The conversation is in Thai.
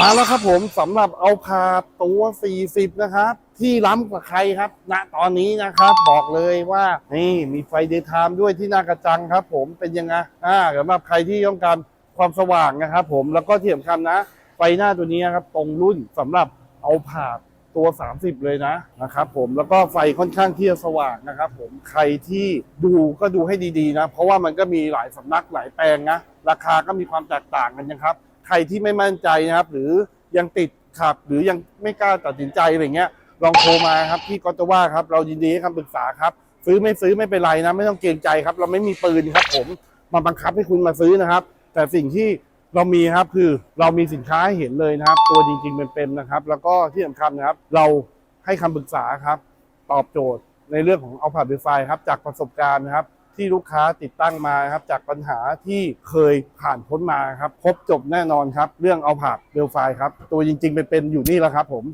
มาแล้วครับผมสำหรับเอาพาตัว 40 นะครับ ที่ล้ำกว่าใครครับณตอนนี้นะครับ บอกเลยว่านี่มีไฟเดย์ไทม์ด้วยที่หน้ากระจังครับผมเป็นยังไงอ่าสำหรับใครที่ต้องการความสว่างนะครับผมแล้วก็ที่สำคัญนะ ไฟหน้าตัวนี้ครับตรงรุ่นสำหรับเอาผาตัว 30 เลยนะนะครับผมแล้วก็ไฟค่อนข้างที่จะสว่างนะครับผมใครที่ดูก็ดูให้ดีๆนะ เพราะว่ามันก็มีหลายสำนักหลายแปลงนะราคาก็มีความแตกต่างกันนะครับ ใครที่ไม่มั่นใจนะครับ หรือยังติดขับหรือยังไม่กล้าตัดสินใจอะไรเงี้ย ลองโทรมาครับที่กอตว่าครับ เรายินดีให้คำปรึกษาครับ ซื้อไม่ซื้อไม่เป็นไรนะ ไม่ต้องเกรงใจครับ เราไม่มีปืนครับ ผมมาบังคับให้คุณมาซื้อนะครับ แต่สิ่งที่เรามีครับคือเรามีสินค้าให้เห็นเลยนะครับ ตัวจริงๆเป็นๆนะครับ แล้วก็ที่สำคัญนะครับ เราให้คำปรึกษาครับ ตอบโจทย์ในเรื่องของเอาผ่านไฟไฟครับ จากประสบการณ์นะครับ ที่ลูกค้าติดตั้งมาครับ จากปัญหาที่เคยผ่านพ้นมาครับ ครบจบแน่นอนครับ เรื่องเอาผ่าเบลไฟครับ ตัวจริงๆเป็นๆอยู่นี่แล้วครับผม